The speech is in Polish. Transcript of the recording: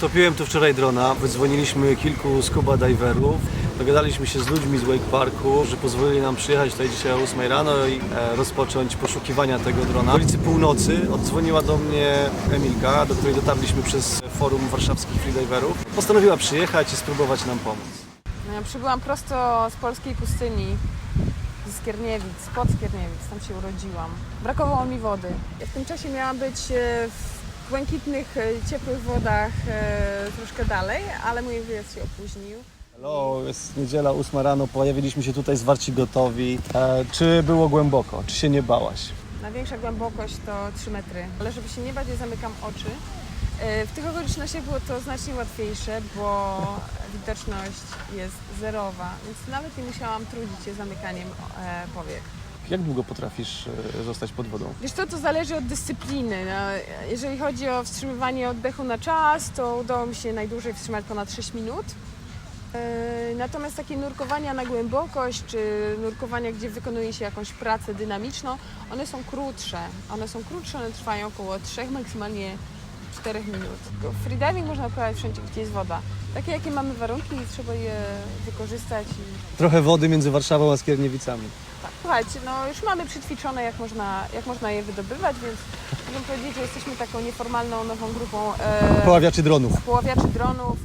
Kupiłem tu wczoraj drona, wydzwoniliśmy kilku scuba diverów, dogadaliśmy się z ludźmi z Wake Parku, że pozwolili nam przyjechać tutaj dzisiaj o 8 rano i e, rozpocząć poszukiwania tego drona. W okolicy północy oddzwoniła do mnie Emilka, do której dotarliśmy przez forum warszawskich freediverów. Postanowiła przyjechać i spróbować nam pomóc. No ja przybyłam prosto z polskiej pustyni, z Skierniewic, spod Skierniewic, tam się urodziłam. Brakowało mi wody. Ja w tym czasie miałam być e, w błękitnych, e, ciepłych wodach e, troszkę dalej, ale mój wyjazd się opóźnił. Hello, jest niedziela 8 rano, pojawiliśmy się tutaj zwarci gotowi. E, czy było głęboko? Czy się nie bałaś? Największa głębokość to 3 metry, ale żeby się nie bać, ja zamykam oczy. E, W tych okolicznościach było to znacznie łatwiejsze, bo widoczność jest zerowa, więc nawet nie musiałam trudzić się zamykaniem e, powiek. Jak długo potrafisz e, zostać pod wodą? Wiesz co, to zależy od dyscypliny. No, jeżeli chodzi o wstrzymywanie oddechu na czas, to udało mi się najdłużej wstrzymać ponad 6 minut. Yy, Natomiast takie nurkowania na głębokość, czy nurkowania, gdzie wykonuje się jakąś pracę dynamiczną, one są krótsze. One są krótsze, one trwają około 3, maksymalnie 4 minut. Freediving można uprawiać wszędzie, gdzie jest woda. Takie, jakie mamy warunki, trzeba je wykorzystać i Trochę wody między Warszawą a Skierniewicami. Słuchajcie, no już mamy przećwiczone, jak można, jak można je wydobywać, więc mogę powiedzieć, że jesteśmy taką nieformalną, nową grupą e, Poławiaczy dronów. poławiaczy dronów.